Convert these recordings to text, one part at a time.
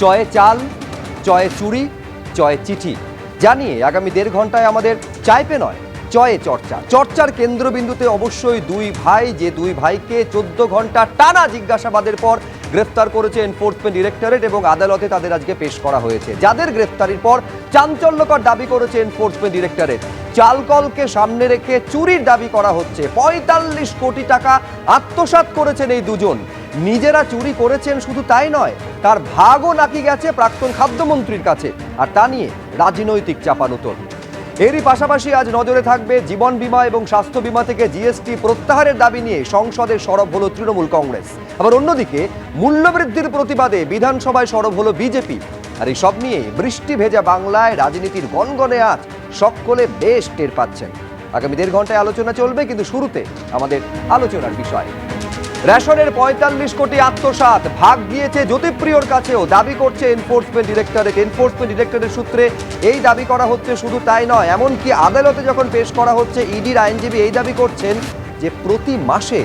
চয়ে চাল, চয়ে চুরি, চয়ে চিঠি। জানিয়ে আগামী দেড় ঘন্টায় আমাদের চাইপে নয়, চয়ে চর্চা। চর্চার কেন্দ্রবিন্দুতে অবশ্যই দুই ভাই, যে দুই ভাইকে চোদ্দ ঘণ্টা টানা জিজ্ঞাসাবাদের পর গ্রেফতার করেছে এনফোর্সমেন্ট ডিরেক্টরেট এবং আদালতে তাদের আজকে পেশ করা হয়েছে। যাদের গ্রেফতারির পর চাঞ্চল্যকর দাবি করেছে এনফোর্সমেন্ট ডিরেক্টরেট চালকলকে সামনে রেখে চুরির দাবি করা হচ্ছে। পঁয়তাল্লিশ কোটি টাকা আত্মসাৎ করেছেন এই দুজন। নিজেরা চুরি করেছেন শুধু তাই নয় তার ভাগও নাকি গেছে প্রাক্তন খাদ্যমন্ত্রীর কাছে, আর তা নিয়ে রাজনৈতিক চাপানুতর এরই পাশাপাশি আজ নজরে থাকবে জীবন বীমা এবং স্বাস্থ্য বীমা থেকে জিএসটি প্রত্যাহারের দাবি নিয়ে সংসদে সরব হলো তৃণমূল কংগ্রেস। আবার অন্যদিকে, মূল্যবৃদ্ধির প্রতিবাদে বিধানসভায় সরব হলো বিজেপি। আর এই সব নিয়ে বৃষ্টি ভেজা বাংলায় রাজনীতির গনগনে আজ সকলে বেশ টের পাচ্ছেন। আগামী দেড় ঘন্টায় আলোচনা চলবে, কিন্তু শুরুতে আমাদের আলোচনার বিষয়। রেশনের পঁয়তাল্লিশ কোটি আত্মসাৎ ভাগ গিয়েছে জ্যোতিপ্রিয়র কাছেও। দাবি করছে এনফোর্সমেন্ট ডিরেক্টরেট এনফোর্সমেন্ট ডিরেক্টরের সূত্রে এই দাবি করা হচ্ছে শুধু তাই নয়, এমনকি আদালতে যখন পেশ করা হচ্ছে ইডির আইনজীবী এই দাবি করছেন যে প্রতি মাসে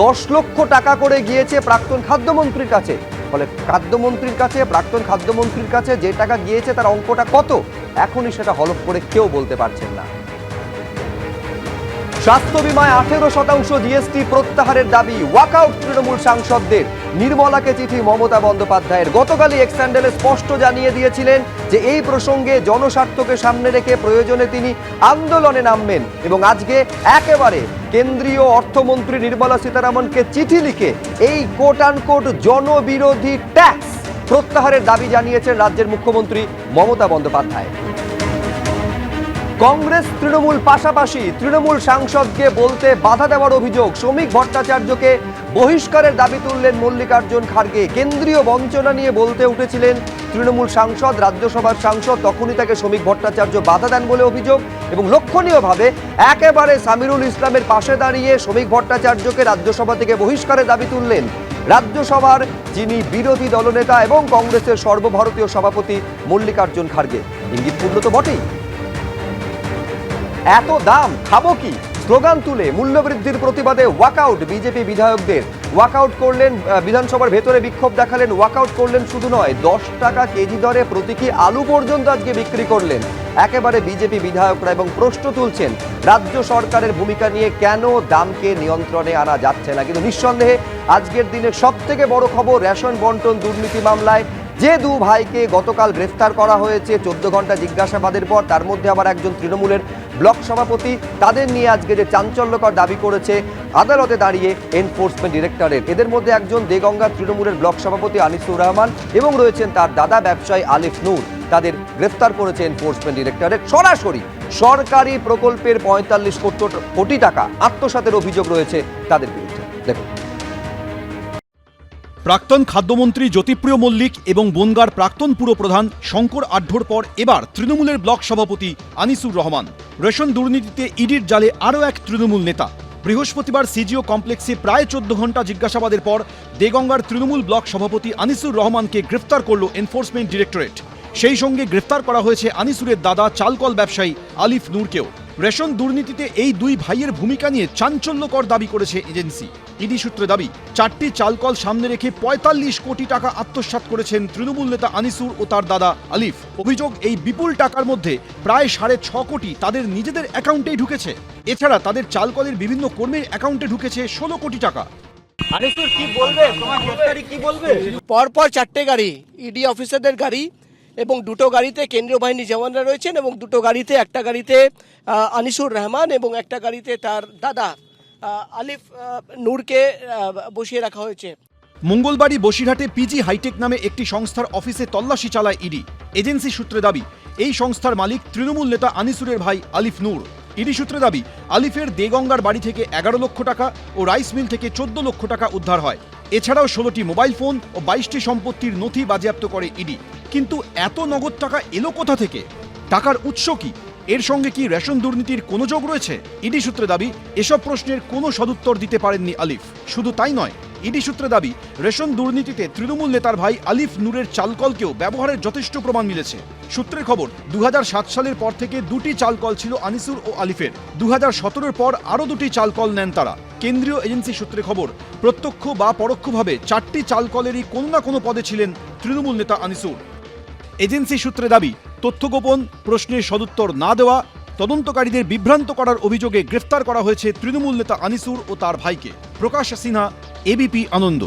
দশ লক্ষ টাকা করে গিয়েছে প্রাক্তন খাদ্যমন্ত্রীর কাছে। ফলে খাদ্যমন্ত্রীর কাছে, প্রাক্তন খাদ্যমন্ত্রীর কাছে যে টাকা গিয়েছে তার অঙ্কটা কত? এখনই সেটা হলফ করে কেউ বলতে পারছেন না। স্বাস্থ্য বিমায় আঠেরো শতাংশ জিএসটি প্রত্যাহারের দাবি ওয়াকআউট তৃণমূল সাংসদদের। নির্মলাকে চিঠি মমতা বন্দ্যোপাধ্যায়ের। গতকালই এক্সট্যান্ডেলে স্পষ্ট জানিয়ে দিয়েছিলেন যে এই প্রসঙ্গে জনস্বার্থকে সামনে রেখে প্রয়োজনে তিনি আন্দোলনে নামবেন এবং আজকে একেবারে কেন্দ্রীয় অর্থমন্ত্রী নির্মলা সীতারামনকে চিঠি লিখে এই কোট আনকোট জনবিরোধী ট্যাক্স প্রত্যাহারের দাবি জানিয়েছেন রাজ্যের মুখ্যমন্ত্রী মমতা বন্দ্যোপাধ্যায়। কংগ্রেস তৃণমূল পাশাপাশি তৃণমূল সাংসদকে বলতে বাধা দেওয়ার অভিযোগ শ্রমিক ভট্টাচার্যকে বহিষ্কারের দাবি তুললেন মল্লিকার্জুন খার্গে। কেন্দ্রীয় বঞ্চনা নিয়ে বলতে উঠেছিলেন তৃণমূল সাংসদ, রাজ্যসভার সাংসদ, তখনই তাকে শ্রমিক ভট্টাচার্য বাধা দেন বলে অভিযোগ এবং লক্ষণীয়ভাবে একেবারে সামিরুল ইসলামের পাশে দাঁড়িয়ে শ্রমিক ভট্টাচার্যকে রাজ্যসভা থেকে বহিষ্কারের দাবি তুললেন। রাজ্যসভার যিনি বিরোধী দলনেতা এবং কংগ্রেসের সর্বভারতীয় সভাপতি মল্লিকার্জুন খার্গে। ইঙ্গিতপূর্ণ তো বটেই। এত দাম খাব কি? স্লোগান তুলে মূল্যবৃদ্ধির প্রতিবাদে ওয়াকআউট বিজেপি বিধায়কদের। ওয়াকআউট করলেন বিধানসভার ভেতরে বিক্ষোভ দেখালেন, ওয়াকআউট করলেন শুধু নয়, দশ টাকা কেজি দরে প্রতীকী আলু পর্যন্ত আজকে বিক্রি করলেন? একেবারে বিজেপি বিধায়করা এবং প্রশ্ন তুলছেন, রাজ্য সরকারের ভূমিকা নিয়ে কেন দামকে নিয়ন্ত্রণে আনা যাচ্ছে না? কিন্তু নিঃসন্দেহে আজকের দিনে সব থেকে বড় খবর রেশন বন্টন দুর্নীতি মামলায় যে দু ভাইকে গতকাল গ্রেফতার করা হয়েছে, চোদ্দ ঘণ্টা জিজ্ঞাসাবাদের পর তার মধ্যে আবার একজন তৃণমূলের ব্লক সভাপতি। তাদের নিয়ে আজকে যে চাঞ্চল্যকর দাবি করেছে, আদালতে দাঁড়িয়ে এনফোর্সমেন্ট ডিরেক্টরেট এদের মধ্যে একজন দেগঙ্গা তৃণমূলের ব্লক সভাপতি আনিসুর রহমান এবং রয়েছেন তার দাদা ব্যবসায়ী আলিফ নূর। তাদের গ্রেফতার করেছে এনফোর্সমেন্ট ডিরেক্টরেট সরাসরি সরকারি প্রকল্পের পঁয়তাল্লিশ কোটি টাকা আত্মসাতের অভিযোগ রয়েছে তাদের বিরুদ্ধে। দেখুন। প্রাক্তন খাদ্যমন্ত্রী জ্যোতিপ্রিয় মল্লিক এবং বনগার প্রাক্তন পুরপ্রধান শঙ্কর আঢ্যর পর এবার তৃণমূলের ব্লক সভাপতি আনিসুর রহমান। রেশন দুর্নীতিতে ইডির জালে আরও এক তৃণমূল নেতা। বৃহস্পতিবার সিজিও কমপ্লেক্সে প্রায় চোদ্দ ঘণ্টা জিজ্ঞাসাবাদের পর দেগঙ্গার তৃণমূল ব্লক সভাপতি আনিসুর রহমানকে গ্রেফতার করল এনফোর্সমেন্ট ডিরেক্টরেট। সেই সঙ্গে গ্রেফতার করা হয়েছে আনিসুরের দাদা চালকল ব্যবসায়ী আলিফ নূরকেও। রেশন দুর্নীতিতে এই দুই ভাইয়ের ভূমিকা নিয়ে চাঞ্চল্যকর দাবি করেছে এজেন্সি। ইডি সূত্রে দাবি চারটি চালকল সামনে রেখে পঁয়তাল্লিশ কোটি টাকা আত্মসাৎ করেছেন তৃণমূল নেতা আনিসুর ও তার দাদা আলিফ। অভিযোগ এই বিপুল টাকার মধ্যে প্রায় সাড়ে ছ কোটি তাদের নিজেদের অ্যাকাউন্টেই ঢুকেছে। এছাড়া তাদের চালকলের বিভিন্ন কর্মীর অ্যাকাউন্টে ঢুকেছে ষোলো কোটি টাকা। আনিসুর কি বলবে? তোমার গ্রেফতারি কি বলবে? পরপর চারটে গাড়ি ইডি অফিসারদের গাড়ি এবং দুটো গাড়িতে কেন্দ্রীয় বাহিনী জওয়ানরা রয়েছেন এবং দুটো গাড়িতে, একটা গাড়িতে আনিসুর রহমান এবং একটা গাড়িতে তার দাদা আলিফ নূরকে বসিয়ে রাখা হয়েছে। মঙ্গলবারই বসিরহাটে পিজি হাইটেক নামে একটি সংস্থার অফিসে তল্লাশি চালায় ইডি। এজেন্সি সূত্রে দাবি, এই সংস্থার মালিক তৃণমূল নেতা আনিসুরের ভাই আলিফ নূর। ইডি সূত্রে দাবি, আলিফের দেগঙ্গার বাড়ি থেকে এগারো লক্ষ টাকা ও রাইস মিল থেকে চোদ্দ লক্ষ টাকা উদ্ধার হয়। এছাড়াও ষোলোটি মোবাইল ফোন ও বাইশটি সম্পত্তির নথি বাজেয়াপ্ত করে ইডি। কিন্তু এত নগদ টাকা এলো কোথা থেকে? টাকার উৎস কি? এর সঙ্গে কি রেশন দুর্নীতির কোনো যোগ রয়েছে? ইডি সূত্রে দাবি, এসব প্রশ্নের কোনো সদুত্তর দিতে পারেননি আলিফ। শুধু তাই নয়, ইডি সূত্রে দাবি, রেশন দুর্নীতিতে তৃণমূল নেতার ভাই আলিফ নূরের চালকলকেও ব্যবহারের যথেষ্ট প্রমাণ মিলেছে। সূত্রের খবর দু হাজার সাত সালের পর থেকে দুটি চালকল ছিল আনিসুর ও আলিফের। দু হাজার পর আরও দুটি চালকল নেন তারা। কেন্দ্রীয় এজেন্সি সূত্রে খবর, প্রত্যক্ষ বা পরোক্ষভাবে চারটি চালকলেরই কোনো না কোনো পদে ছিলেন তৃণমূল নেতা আনিসুর। এজেন্সি সূত্রে দাবি, তথ্য গোপন প্রশ্নের সদুত্তর না দেওয়া, তদন্তকারীদের বিভ্রান্ত করার অভিযোগে গ্রেফতার করা হয়েছে তৃণমূল নেতা আনিসুর ও তার ভাইকে। প্রকাশ সিনহা, এবিপি আনন্দ।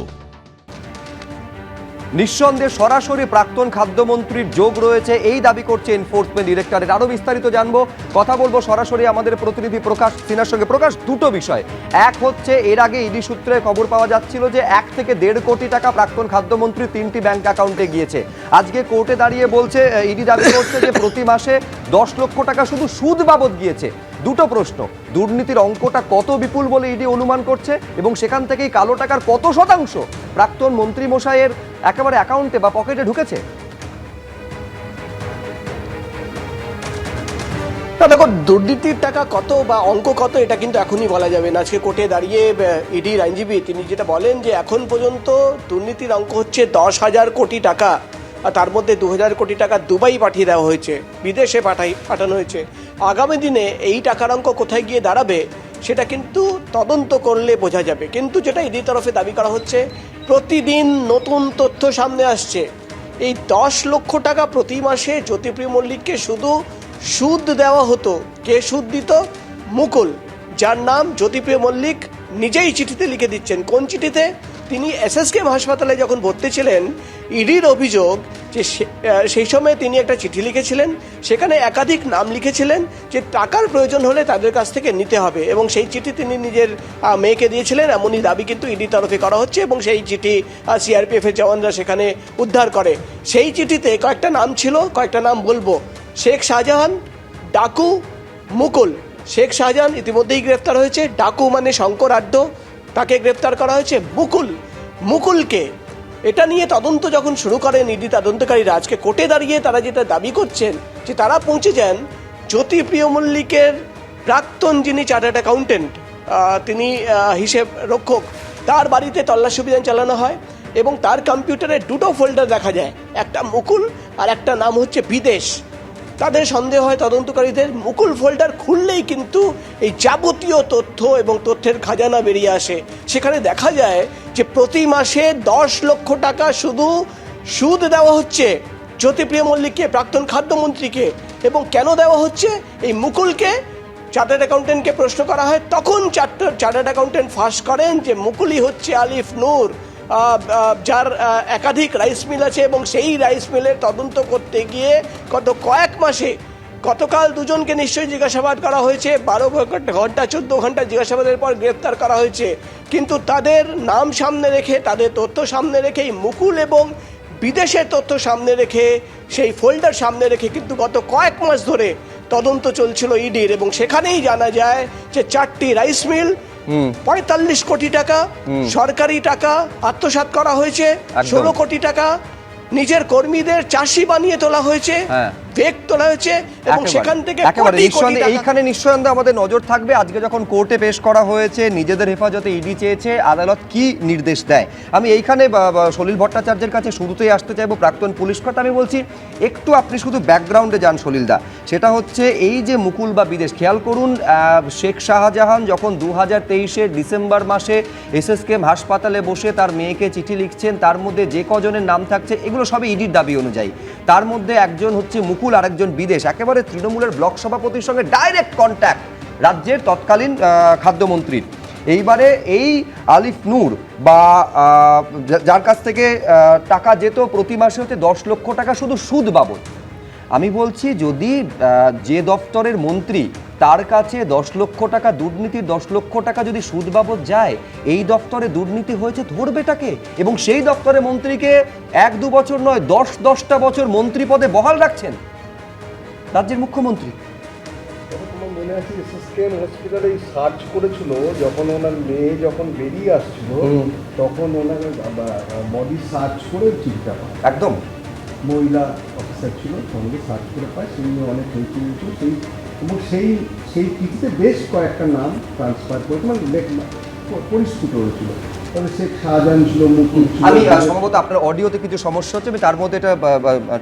নিঃসন্দেহে সরাসরি প্রাক্তন খাদ্যমন্ত্রীর যোগ রয়েছে, এই দাবি করছে এনফোর্সমেন্ট ডিরেক্টরের আরও বিস্তারিত জানব, কথা বলব সরাসরি আমাদের প্রতিনিধি প্রকাশ সিনার সঙ্গে। প্রকাশ, দুটো বিষয়। এক হচ্ছে, এর আগে ইডি সূত্রে খবর পাওয়া যাচ্ছিল যে এক থেকে দেড় কোটি টাকা প্রাক্তন খাদ্যমন্ত্রী তিনটি ব্যাংক অ্যাকাউন্টে গিয়েছে। আজকে কোর্টে দাঁড়িয়ে বলছে ইডি দাবি করছে যে প্রতি মাসে দশ লক্ষ টাকা শুধু সুদ বাবদ গিয়েছে। দুটো প্রশ্ন, দুর্নীতির অঙ্কটা কত বিপুল বলে ইডি অনুমান করছে এবং সেখান থেকেই কালো টাকার কত শতাংশ প্রাক্তন মন্ত্রী মশাইয়ের একেবারে অ্যাকাউন্টে বা পকেটে ঢুকেছে? দেখো, দুর্নীতির টাকা কত বা অঙ্ক কত এটা কিন্তু এখনই বলা যাবে না। আজকে কোর্টে দাঁড়িয়ে ইডির আইনজীবী তিনি যেটা বলেন যে এখন পর্যন্ত দুর্নীতির অঙ্ক হচ্ছে দশ হাজার কোটি টাকা। আর তার মধ্যে দু হাজার কোটি টাকা দুবাই পাঠিয়ে দেওয়া হয়েছে, বিদেশে পাঠাই, পাঠানো হয়েছে। আগামী দিনে এই টাকার অঙ্ক কোথায় গিয়ে দাঁড়াবে, সেটা কিন্তু তদন্ত করলে বোঝা যাবে। কিন্তু যেটা ইডির তরফে দাবি করা হচ্ছে, প্রতিদিন নতুন তথ্য সামনে আসছে। এই দশ লক্ষ টাকা প্রতি মাসে জ্যোতিপ্রিয় মল্লিককে শুধু সুদ দেওয়া হতো। কে সুদ দিত? মুকুল, যার নাম জ্যোতিপ্রিয় মল্লিক নিজেই চিঠিতে লিখে দিচ্ছেন। কোন চিঠিতে? তিনি এসএসকেএম হাসপাতালে যখন ভর্তি ছিলেন ইডির অভিযোগ যে সেই সময় তিনি একটা চিঠি লিখেছিলেন, সেখানে একাধিক নাম লিখেছিলেন যে টাকার প্রয়োজন হলে তাদের কাছ থেকে নিতে হবে এবং সেই চিঠি তিনি নিজের মেয়েকে দিয়েছিলেন, এমনই দাবি কিন্তু ইডি তরফে করা হচ্ছে এবং সেই চিঠি সিআরপিএফ এর জওয়ানরা সেখানে উদ্ধার করে। সেই চিঠিতে কয়েকটা নাম ছিল, কয়েকটা নাম বলব। শেখ শাহজাহান, ডাকু, মুকুল। শেখ শাহজাহান ইতিমধ্যেই গ্রেফতার হয়েছে। ডাকু মানে শঙ্কর আড্ড তাকে গ্রেফতার করা হয়েছে মুকুল। মুকুলকে এটা নিয়ে তদন্ত যখন শুরু করেন, ইডি তদন্তকারীরা, আজকে কোর্টে দাঁড়িয়ে তারা যেটা দাবি করছেন, যে তারা পৌঁছে যান জ্যোতি প্রিয় মল্লিকের প্রাক্তন যিনি চার্টার্ড অ্যাকাউন্টেন্ট তিনি হিসেব রক্ষক, তার বাড়িতে তল্লাশি অভিযান চালানো হয় এবং তার কম্পিউটারে দুটো ফোল্ডার দেখা যায়, একটা মুকুল আর একটা নাম হচ্ছে বিদেশ। তাদের সন্দেহ হয় তদন্তকারীদের মুকুল ফোল্ডার খুললেই কিন্তু এই যাবতীয় তথ্য এবং তথ্যের খাজানা বেরিয়ে আসে। সেখানে দেখা যায় যে প্রতি মাসে দশ লক্ষ টাকা শুধু সুদ দেওয়া হচ্ছে জ্যোতিপ্রিয় মল্লিককে, প্রাক্তন খাদ্যমন্ত্রীকে এবং কেন দেওয়া হচ্ছে? এই মুকুলকে চার্টার্ড অ্যাকাউন্টেন্টকে প্রশ্ন করা হয়। তখন চার্টার চার্টার্ড অ্যাকাউন্টেন্ট ফাঁস করেন যে মুকুলই হচ্ছে আলিফ নূর। যার একাধিক রাইস মিল আছে এবং সেই রাইস মিলের তদন্ত করতে গিয়ে গত কয়েক মাসে গতকাল দুজনকে নিশ্চয়ই জিজ্ঞাসাবাদ করা হয়েছে। বারো ঘণ্টা চোদ্দ ঘণ্টা জিজ্ঞাসাবাদের পর গ্রেপ্তার করা হয়েছে। কিন্তু তাদের নাম সামনে রেখে, তাদের তথ্য সামনে রেখেই মুকুল এবং বিদেশের তথ্য সামনে রেখে, সেই ফোল্ডার সামনে রেখে কিন্তু গত কয়েক মাস ধরে তদন্ত চলছিল ইডির এবং সেখানেই জানা যায় যে চারটি রাইস মিল পঁয়তাল্লিশ কোটি টাকা সরকারি টাকা আত্মসাত করা হয়েছে। ষোলো কোটি টাকা নিজের কর্মীদের চাষি বানিয়ে তোলা হয়েছে বেগ তোলা হয়েছে এবং সেখান থেকে একেবারে। নিঃসন্দেহে এইখানে নিঃসন্দেহে আমাদের নজর থাকবে। আজকে যখন কোর্টে পেশ করা হয়েছে নিজেদের হেফাজতে ইডি চেয়েছে আদালত কি নির্দেশ দেয়? আমি এইখানে সলিল ভট্টাচার্যের কাছে শুরুতেই আসতে চাইব প্রাক্তন পুলিশ কথা। আমি বলছি একটু আপনি শুধু ব্যাকগ্রাউন্ডে যান সলিলদা সেটা হচ্ছে এই যে মুকুল বা বিদেশ খেয়াল করুন শেখ শাহজাহান যখন দু হাজার তেইশের ডিসেম্বর মাসে এসএসকেএম হাসপাতালে বসে তার মেয়েকে চিঠি লিখছেন তার মধ্যে যে কজনের নাম থাকছে এগুলো সবই ইডির দাবি অনুযায়ী। তার মধ্যে একজন হচ্ছে মুকুল আর একজন বিদেশ, একেবারে তৃণমূলের ব্লক সভাপতির সঙ্গে ডাইরেক্ট কন্ট্যাক্ট রাজ্যের তৎকালীন খাদ্যমন্ত্রীর। এইবারে এই আলিফ নূর বা যার কাছ থেকে টাকা যেত প্রতি মাসে হচ্ছে দশ লক্ষ টাকা শুধু সুদ বাবদ। আমি বলছি যদি যে দপ্তরের মন্ত্রী তার কাছে দশ লক্ষ টাকা, দুর্নীতির দশ লক্ষ টাকা যদি সুদ বাবদ যায়, এই দপ্তরে দুর্নীতি হয়েছে ধরবেটাকে এবং সেই দপ্তরের মন্ত্রীকে এক দু বছর নয়, দশ দশটা বছর মন্ত্রী পদে বহাল রাখছেন? রাজ্যের মুখ্যমন্ত্রী। তখন তোমার মনে আছে এসএসকেএম হসপিটালে সার্চ করেছিল যখন ওনার মেয়ে যখন বেরিয়ে আসছিল তখন ওনার বডি সার্চ করে চিন্তা পায়। একদম। মহিলা অফিসার ছিল সঙ্গে সার্চ করে পায় সেই নিয়ে অনেক হয়েছিল সেই এবং সেই সেই চিঠিতে বেশ কয়েকটা নাম ট্রান্সফার করে মানে পরিস্ফুট হয়েছিল। আমি সম্ভবত আপনার অডিওতে কিছু সমস্যা হচ্ছে, আমি তার মধ্যে এটা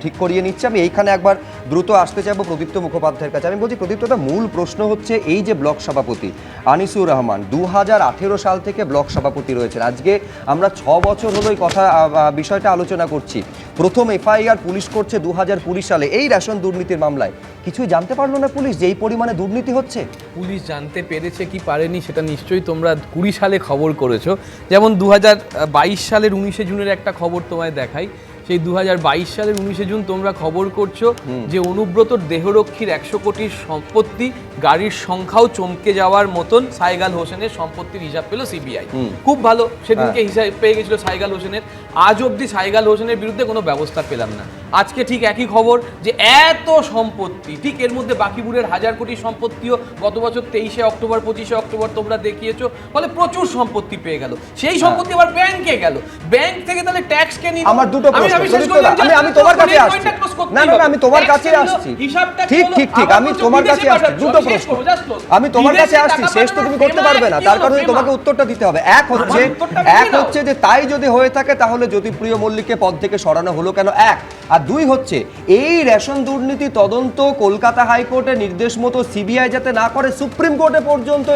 ঠিক করিয়ে নিচ্ছি। আমি এইখানে একবার দ্রুত আসতে চাইব প্রদীপ্ত মুখোপাধ্যায়ের কাছে। আমি বলছি প্রদীপ্তটা মূল প্রশ্ন হচ্ছে এই যে ব্লক সভাপতি আনিসুর রহমান দু হাজার আঠেরো সাল থেকে ব্লক সভাপতি রয়েছেন। আজকে আমরা ছ বছর হলো এই কথা বিষয়টা আলোচনা করছি। প্রথম এফআইআর পুলিশ করছে দু হাজার কুড়ি সালে। এই রেশন দুর্নীতির মামলায় কিছুই জানতে পারল না পুলিশ যে এই পরিমাণে দুর্নীতি হচ্ছে। পুলিশ জানতে পেরেছে কি পারেনি সেটা নিশ্চয়ই তোমরা কুড়ি সালে খবর করেছ। যেমন দুহাজার বাইশ সালের উনিশে জুনের একটা খবর তোমায় দেখাই। সেই দু হাজার বাইশ সালের উনিশে জুন তোমরা খবর করছ যে অনুব্রতর দেহরক্ষীর একশো কোটির সম্পত্তি গাড়ির সংখ্যাও চমকে যাওয়ার মতন সাইগাল হোসেনের সম্পত্তির হিসাব পেল সিবিআই। খুব ভালো সেদিনকে হিসাব পেয়ে গেছিল সাইগাল হোসেনের। আজ অবধি সাইগাল হোসেনের বিরুদ্ধে কোনো ব্যবস্থা পেলাম না। আজকে ঠিক একই খবর যে এত সম্পত্তি ঠিক এর মধ্যে বাকিপুরের হাজার কোটি সম্পত্তিও গত বছর তেইশে অক্টোবর পঁচিশে অক্টোবর তোমরা দেখিয়েছো ফলে প্রচুর সম্পত্তি পেয়ে গেল। সেই সম্পত্তি আবার ব্যাংকে গেল। ব্যাংক থেকে তাহলে ট্যাক্স কে নিল? আমার দুটো আমি- প্রশ্ন। তোমার কাছে আসছি। না না আমি তোমার কাছে আসছি। ঠিক ঠিক ঠিক আমি তোমার কাছে আসছি। দুটো প্রশ্ন। আমি তোমার কাছে আসছি। শেষ তো তুমি করতে পারবে না। তার কারণে তোমাকে উত্তরটা দিতে হবে। এক হচ্ছে এক হচ্ছে যে তাই যদি হয়ে থাকে তাহলে জ্যোতিপ্রিয় মল্লিককে পদ থেকে সরানো হলো কেন এক? আর দুই হচ্ছে এই রেশন দুর্নীতি তদন্ত কলকাতা হাইকোর্টের নির্দেশ মতো সিবিআই যাতে না করে সুপ্রিম কোর্টে পর্যন্ত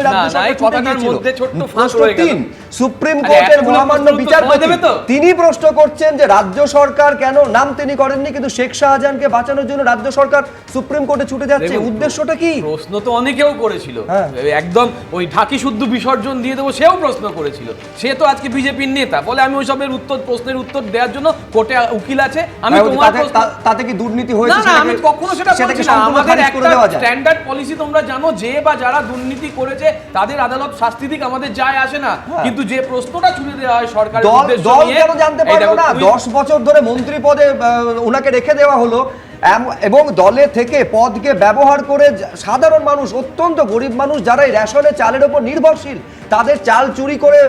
সুপ্রিম কোর্টের মহামান্য বিচারপতি তিনি প্রশ্ন করছেন যে রাজ্য সরকার কেন নাম তিনি করেননি কিন্তু শেখ শাহজাহানকে বাঁচানোর জন্য রাজ্য সরকার সুপ্রিম কোর্টে ছুটে যাচ্ছে। উদ্দেশ্যটা কি? প্রশ্ন তো অনেকেও করেছিল। হ্যাঁ। একদম ওই ঢাকি শুদ্ধ বিসর্জন দিয়ে দেবো সেও প্রশ্ন করেছিল। সে তো আজকে বিজেপির নেতা বলে আমি ওইসবের উত্তর প্রশ্নের উত্তর দেওয়ার জন্য কোর্টে উকিল আছে। আমি তোমার তাতে- কি দুর্নীতি হয়েছে না আমি কখনো সেটা বলছি না। আমাদের একটা স্ট্যান্ডার্ড পলিসি তোমরা জানো যে বা যারা দুর্নীতি করেছে তাদের আদালত শাস্তি দিক আমাদের যায় আসে না। কিন্তু যে প্রশ্নটা ছুড়ে দেওয়া হয় সরকারের দল উদ্দেশ্য দল নিয়ে কেন জানতে পারল না? তুমি- দশ বছর ধরে মন্ত্রী পদে ওনাকে রেখে দেওয়া হলো। এবং দলে থেকে পদকে ব্যবহার করে সাধারণ মানুষ অত্যন্ত গরিব মানুষ যারা এই রেশনে চালের উপর নির্ভরশীল তাদের চাল চুরি করে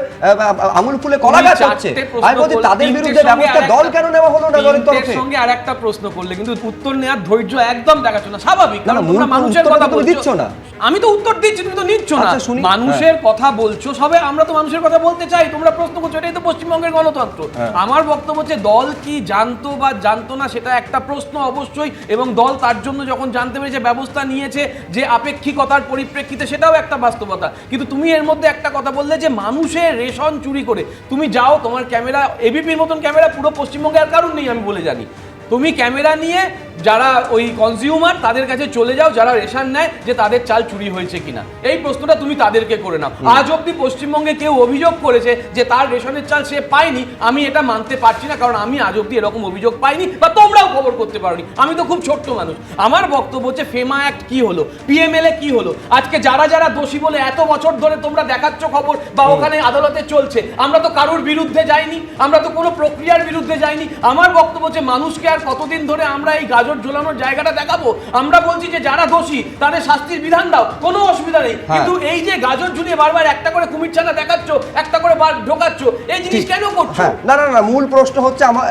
আঙুল ফুলে কলা গাছ হচ্ছে। আমি বলছি তাদের বিরুদ্ধে ব্যবস্থা দল কেন নেওয়া হলো না দলের তরফে? সঙ্গে আরেকটা প্রশ্ন করলে কিন্তু উত্তর নেওয়ার ধৈর্য একদম দেখাচ্ছ না স্বাভাবিক কারণ তোমরা মানুষের কথা তুমি দিচ্ছ না। আমি তো উত্তর দিচ্ছি তুমি তো নিচ্ছ না। আচ্ছা, মানুষের কথা বলছো সবে আমরা তো মানুষের কথা বলতে চাই তোমরা প্রশ্ন করছ এটাই পশ্চিমবঙ্গের গণতন্ত্র। হ্যাঁ। আমার বক্তব্য হচ্ছে দল কি জানতো বা জানতো না সেটা একটা প্রশ্ন অবশ্যই এবং দল তার জন্য যখন জানতে পেরেছে ব্যবস্থা নিয়েছে যে আপেক্ষিকতার পরিপ্রেক্ষিতে সেটাও একটা বাস্তবতা। কিন্তু তুমি এর মধ্যে একটা কথা বললে যে মানুষের রেশন চুরি করে। তুমি যাও তোমার ক্যামেরা এবিপির মতন ক্যামেরা পুরো পশ্চিমবঙ্গে আর কারণ নেই আমি বলে জানি। তুমি ক্যামেরা নিয়ে যারা ওই কনজিউমার তাদের কাছে চলে যাও যারা রেশন নেয় যে তাদের চাল চুরি হয়েছে কিনা। এই প্রশ্নটা তুমি তাদেরকে করে নাও। আজ অব্দি পশ্চিমবঙ্গে কেউ অভিযোগ করেছে যে তার রেশনের চাল সে পায়নি আমি এটা মানতে পারছি না কারণ আমি আজ অব্দি এরকম অভিযোগ পাইনি বা তোমরাও খবর করতে পারোনি। আমি তো খুব ছোট্ট মানুষ। আমার বক্তব্য হচ্ছে ফেমা অ্যাক্ট কি হলো পিএমএলএ কি হলো? আজকে যারা যারা দোষী বলে এত বছর ধরে তোমরা দেখাচ্ছ খবর বা ওখানে আদালতে চলছে আমরা তো কারোর বিরুদ্ধে যাইনি আমরা তো কোনো প্রক্রিয়ার বিরুদ্ধে যাইনি। আমার বক্তব্য হচ্ছে মানুষকে আর কতদিন ধরে আমরা এই গাজর ঝোলানোর জায়গাটা দেখাবো। আমরা বলছি যে যারা দোষী তাদের শাস্তির বিধান দাও। কোনো অসুবিধা নেই। হ্যাঁ। কিন্তু এই যে গাজর ঝুলিয়ে বারবার একটা করে কুমির ছানা দেখাচ্ছ একটা করে বার ঢোকাচ্ছ এই জিনিস কেন করছ? হ্যাঁ না না না মূল প্রশ্ন হচ্ছে আমার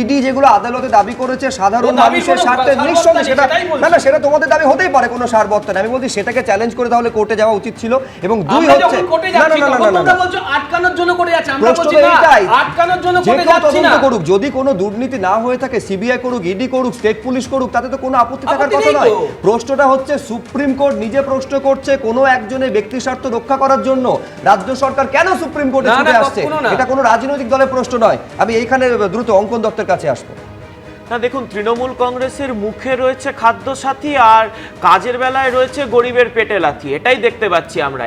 ইডি যেগুলো আদালতে দাবি করেছে সাধারণ মানুষের স্বার্থে নিঃসন্দেহে সেটা না না সেটা তোমাদের দাবি হতেই পারে কোনো সারবত্তা নেই। আমি বলছি সেটাকে চ্যালেঞ্জ করে তাহলে কোর্টে যাওয়া উচিত ছিল। এবং দুই হচ্ছে না না না না না বলছো আটকানোর জন্য করে যাচ্ছে। আমরা বলছি না আটকানোর জন্য করে যাচ্ছি না। করুক যদি কোনো দুর্নীতি না হয়ে থাকে সিবিআই করুক ইডি করুক স্টেট পুলিশ করুক তাতে তো কোনো আপত্তি থাকার কথা নয়। প্রশ্নটা হচ্ছে সুপ্রিম কোর্ট নিজে প্রশ্ন করছে কোনো একজনের ব্যক্তি স্বার্থ রক্ষা করার জন্য। রাজ্য সরকার কেন সুপ্রিম কোর্টে ছুটে আসছে? এটা কোনো রাজনৈতিক দলের প্রশ্ন নয়। আমি এইখানে দ্রুত অঙ্কন দপ্তরের কাছে আসব। না দেখুন, তৃণমূল কংগ্রেসের মুখে রয়েছে খাদ্য সাথী আর কাজের বেলায় রয়েছে গরিবের পেটে লাথি। এটাই দেখতে পাচ্ছি আমরা।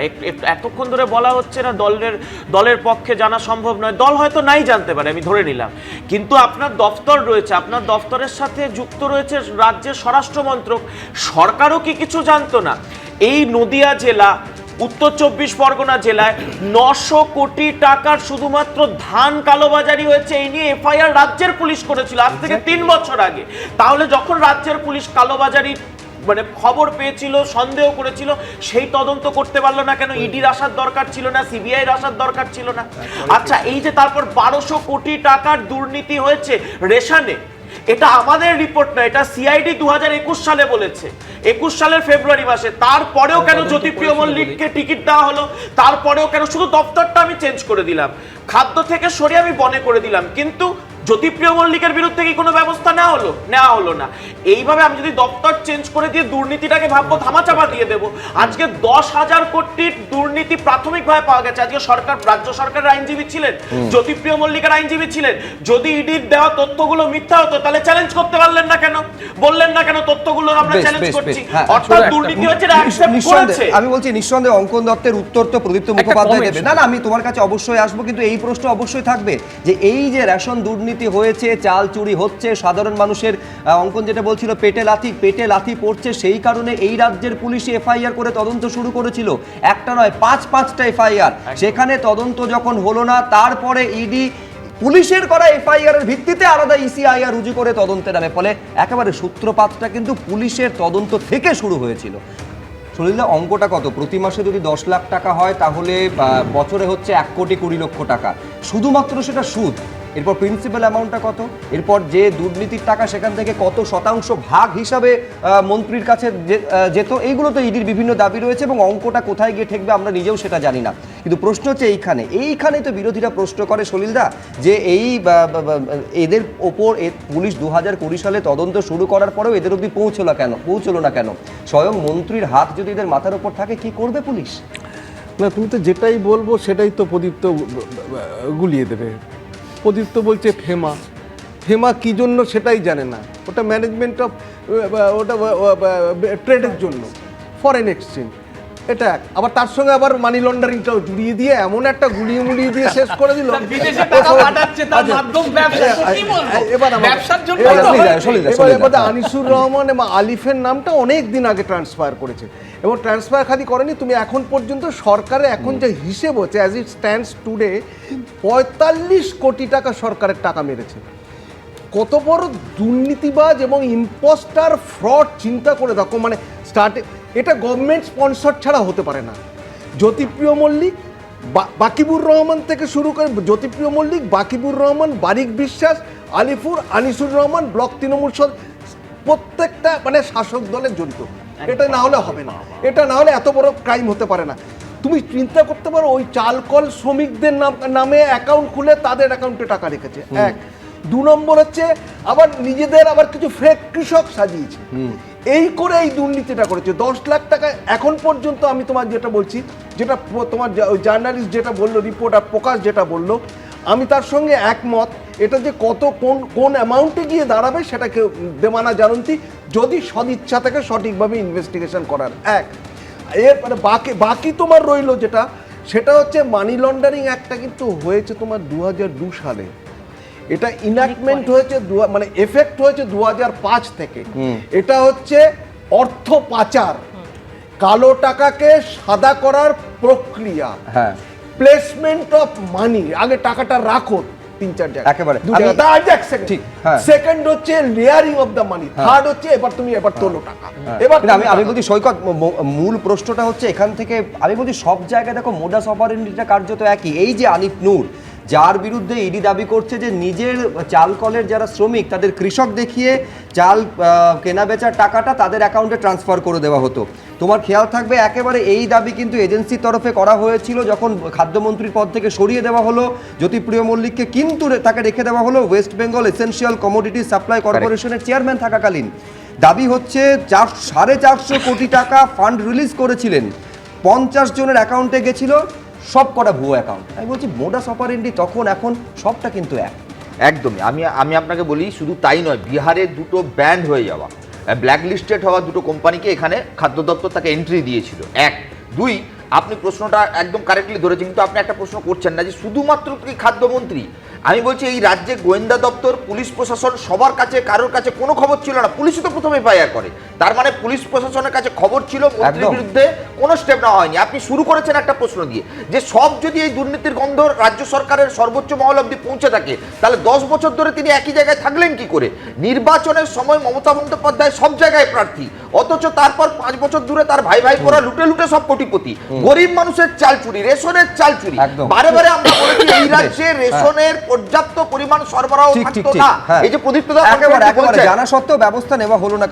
এতক্ষণ ধরে বলা হচ্ছে না দলের দলের পক্ষে জানা সম্ভব নয়। দল হয়তো নাই জানতে পারে, আমি ধরে নিলাম। কিন্তু আপনার দফতর রয়েছে, আপনার দফতরের সাথে যুক্ত রয়েছে রাজ্যের স্বরাষ্ট্র মন্ত্রক সরকারও কি কিছু জানতো না? এই নদিয়া জেলা উত্তর চব্বিশ পরগনা জেলায় নশো কোটি টাকার শুধুমাত্র ধান কালোবাজারি হয়েছে এই নিয়ে এফআইআর রাজ্যের পুলিশ করেছিল আজ থেকে তিন বছর আগে। তাহলে যখন রাজ্যের পুলিশ কালোবাজারি মানে খবর পেয়েছিল সন্দেহ করেছিল সেই তদন্ত করতে পারল না কেন? ইডির আসার দরকার ছিল না সিবিআই আসার দরকার ছিল না। আচ্ছা এই যে তারপর বারোশো কোটি টাকার দুর্নীতি হয়েছে রেশনে এটা আমাদের রিপোর্ট না এটা সিআইডি দু হাজার একুশ সালে বলেছে। একুশ সালের ফেব্রুয়ারি মাসে। তারপরেও কেন জ্যোতিপ্রিয় মল্লিককে টিকিট দেওয়া হলো? তারপরেও কেন? শুধু দপ্তরটা আমি চেঞ্জ করে দিলাম। খাদ্য থেকে সরিয়ে আমি বনে করে দিলাম। কিন্তু জ্যোতিপ্রিয় মল্লিকের বিরুদ্ধে কি কোনো ব্যবস্থা নেওয়া হলো? নেওয়া হলো না। এইভাবে আমি যদি দপ্তর চেঞ্জ করে দিয়ে দুর্নীতিটাকে ভাববো ধামাচাপা দিয়ে দেবো। আজকে দশ হাজার কোটির দুর্নীতি প্রাথমিকভাবে পাওয়া গেছে। আজকে সরকার রাজ্য সরকারের আইনজীবী ছিলেন জ্যোতিপ্রিয় মল্লিকের আইনজীবী ছিলেন। যদি ইডির দেওয়া তথ্যগুলো মিথ্যা হতো তাহলে চ্যালেঞ্জ করতে পারলেন না কেন? বললেন না কেন তথ্যগুলো আমরা চ্যালেঞ্জ করছি? হ্যাঁ। অর্থাৎ দুর্নীতি হচ্ছে এটা অ্যাকসেপ্ট করেছে। আমি বলছি নিঃসন্দেহে অঙ্কন দত্তের উত্তর তো প্রদীপ্ত মুখোপাধ্যায় দেবে। না না আমি তোমার কাছে অবশ্যই আসব কিন্তু এই প্রশ্ন অবশ্যই থাকবে যে এই যে রেশন দুর্নীতি হয়েছে চাল চুরি হচ্ছে সাধারণ মানুষের অঙ্কন যেটা বলছিল পেটে লাথি পেটে লাথি পড়ছে সেই কারণে এই রাজ্যের পুলিশ এফআইআর করে তদন্ত শুরু করেছিল। একটা নয় পাঁচ পাঁচটা এফআইআর। সেখানে তদন্ত যখন হলো না তারপরে ইডি পুলিশের করা এফআইআর এর ভিত্তিতে আলাদা ইসিআইআর রুজু করে তদন্তের নামে ফলে একেবারে সূত্রপাতটা কিন্তু পুলিশের তদন্ত থেকে শুরু হয়েছিল। সলিলদা অঙ্কটা কত? প্রতি মাসে যদি দশ লাখ টাকা হয় তাহলে বছরে হচ্ছে এক কোটি কুড়ি লক্ষ টাকা। শুধুমাত্র সেটা সুদ। এরপর প্রিন্সিপাল অ্যামাউন্টটা কত? এরপর যে দুর্নীতির টাকা সেখান থেকে কত শতাংশ ভাগ হিসাবে মন্ত্রীর কাছে যেত এইগুলো তো ইডির বিভিন্ন দাবি রয়েছে এবং অঙ্কটা কোথায় গিয়ে ঠেকবে আমরা নিজেও সেটা জানি না। কিন্তু প্রশ্ন হচ্ছে এইখানে এইখানেই তো বিরোধীরা প্রশ্ন করে সলিলদা যে এই এদের ওপর পুলিশ দু হাজার কুড়ি সালে তদন্ত শুরু করার পরেও এদের অবধি পৌঁছলো কেন, পৌঁছলো না কেন? স্বয়ং মন্ত্রীর হাত যদি এদের মাথার ওপর থাকে, কি করবে পুলিশ? না, তুমি তো যেটাই বলব সেটাই তো প্রদীপ্ত গুলিয়ে দেবে। প্রদীপ্ত বলছে ফেমা। ফেমা কী জন্য সেটাই জানে না। ওটা ম্যানেজমেন্ট অফ ওটা ট্রেডের জন্য। ফরেন এক্সচেঞ্জ এটা এক। আবার তার সঙ্গে আবার মানি লন্ডারিংটাও জুড়িয়ে দিয়ে এমন একটা গুলিয়ে মুলিয়ে দিয়ে শেষ করে দিল। বিদেশে টাকা পাঠাচ্ছে তার আচ্ছা, মাধ্যম ব্যবসা কি বলব? এবার। আনিসুর রহমান এবং আলিফের নামটা অনেক দিন আগে ট্রান্সফার করেছে। এবং ট্রান্সফার খালি করেনি তুমি এখন পর্যন্ত সরকারে এখন যে হিসেব হচ্ছে অ্যাজ ইট স্ট্যান্ডস টুডে পঁয়তাল্লিশ কোটি টাকা সরকারের টাকা মেরেছে। কত বড় দুর্নীতিবাজ এবং ইম্পোস্টার ফ্রড চিন্তা করে দেখো মানে স্টার্টে এটা গভর্নমেন্ট স্পন্সর ছাড়া হতে পারে না। জ্যোতিপ্রিয় মল্লিক বাকিবুর রহমান থেকে শুরু করে জ্যোতিপ্রিয় মল্লিক বাকিবুর রহমান বারিক বিশ্বাস আলিপুর আনিসুর রহমান ব্লক তৃণমূল সদ- প্রত্যেকটা মানে শাসক দলের জড়িত। এটা না হলে হবে না। এটা না হলে এত বড় ক্রাইম হতে পারে না। তুমি চিন্তা করতে পারো ওই চালকল শ্রমিকদের নাম নামে অ্যাকাউন্ট খুলে তাদের অ্যাকাউন্টে টাকা রেখেছে। এক। দু নম্বর হচ্ছে আবার নিজেদের আবার কিছু ফেক কৃষক সাজিয়েছে। এই করে এই দুর্নীতিটা করেছে। দশ লাখ টাকা এখন পর্যন্ত আমি তোমার যেটা বলছি, যেটা তোমার জার্নালিস্ট যেটা বলল রিপোর্টার প্রকাশ যেটা বলল, আমি তার সঙ্গে একমত। এটা যে কত কোন কোন অ্যামাউন্টে গিয়ে দাঁড়াবে সেটাকে দেমানা জানন্তি যদি সদিচ্ছা থাকে সঠিকভাবে ইনভেস্টিগেশন করার। এক এরপরে বাকি বাকি তোমার রইল যেটা, সেটা হচ্ছে মানি লন্ডারিং একটা কিন্তু হয়েছে তোমার দু সালে। এটা ইনাক্টমেন্ট হয়েছে মানে এফেক্ট হয়েছে দু পাঁচ থেকে। এটা হচ্ছে অর্থ পাচার। কালো টাকাকে সাদা করার প্রক্রিয়া। হ্যাঁ। প্লেসমেন্ট অফ মানি আগে টাকাটা রাখো তিন চার জায়গায়। একেবারে। ঠিক, হ্যাঁ। সেকেন্ড হচ্ছে layering of the money third হচ্ছে এবার তুমি এবার তোলো টাকা। এবার আমি আমি বলছি সৈকত মূল প্রশ্নটা হচ্ছে এখান থেকে আমি বলছি সব জায়গায় দেখো মোডাস অপারেন্ডিটা কার্যত একই। এই যে আনিফ নূর যার বিরুদ্ধে ইডি দাবি করছে যে নিজের চাল কলের যারা শ্রমিক তাদের কৃষক দেখিয়ে চাল কেনা বেচার টাকাটা তাদের অ্যাকাউন্টে ট্রান্সফার করে দেওয়া হতো। তোমার খেয়াল থাকবে একেবারে এই দাবি কিন্তু এজেন্সির তরফে করা হয়েছিল যখন খাদ্যমন্ত্রীর পদ থেকে সরিয়ে দেওয়া হলো। জ্যোতিপ্রিয় মল্লিককে কিন্তু তাকে রেখে দেওয়া হলো West Bengal essential commodity supply কর্পোরেশনের চেয়ারম্যান থাকাকালীন। দাবি হচ্ছে চার সাড়ে চারশো কোটি টাকা ফান্ড রিলিজ করেছিলেন। পঞ্চাশ জনের অ্যাকাউন্টে গেছিল। সব কটা ভুয়ো অ্যাকাউন্ট আমি বলছি মোডাস অপারেন্ডি তখন এখন সবটা কিন্তু এক। একদমই। আমি আমি আপনাকে বলি শুধু তাই নয় বিহারে দুটো ব্যান্ড হয়ে যাওয়া। ব্ল্যাক লিস্টেড হওয়া দুটো কোম্পানিকে এখানে খাদ্য দপ্তর তাকে এন্ট্রি দিয়েছিল। এক। দুই আপনি প্রশ্নটা একদম কারেক্টলি ধরেছেন কিন্তু আপনি একটা প্রশ্ন করছেন না যে শুধুমাত্র কি খাদ্যমন্ত্রী? আমি বলছি এই রাজ্যে গোয়েন্দা দপ্তর পুলিশ প্রশাসন সবার কাছে কারোর কাছে কোনো খবর ছিল না। পুলিশই তো প্রথমে এফআইআর করে। তার মানে পুলিশ প্রশাসনের কাছে খবর ছিল মন্ত্রীর বিরুদ্ধে কোনো স্টেপ নেওয়া হয়নি। আপনি শুরু করেছেন একটা প্রশ্ন দিয়ে যে সব যদি এই দুর্নীতির গন্ধ রাজ্য সরকারের সর্বোচ্চ মহল অব্দি পৌঁছে থাকে তাহলে দশ বছর ধরে তিনি একই জায়গায় থাকলেন কি করে? নির্বাচনের সময় মমতা বন্দ্যোপাধ্যায় সব জায়গায় প্রার্থী অথচ তারপর পাঁচ বছর ধরে তার ভাই ভাই পড়া লুটে লুটে সব কোটিপতি। গরিব মানুষের চাল চুরি রেশনের চাল চুরি। বারে বারে আমরা বলেছি এই রাজ্যে রেশনের পর্যাপ্ত পরিমাণ সরবরাহ থাকতো না। হ্যাঁ। এই যে প্রদীপ্ত দা একেবারে একেবারে জানা সত্ত্বেও ব্যবস্থা নেওয়া হলো না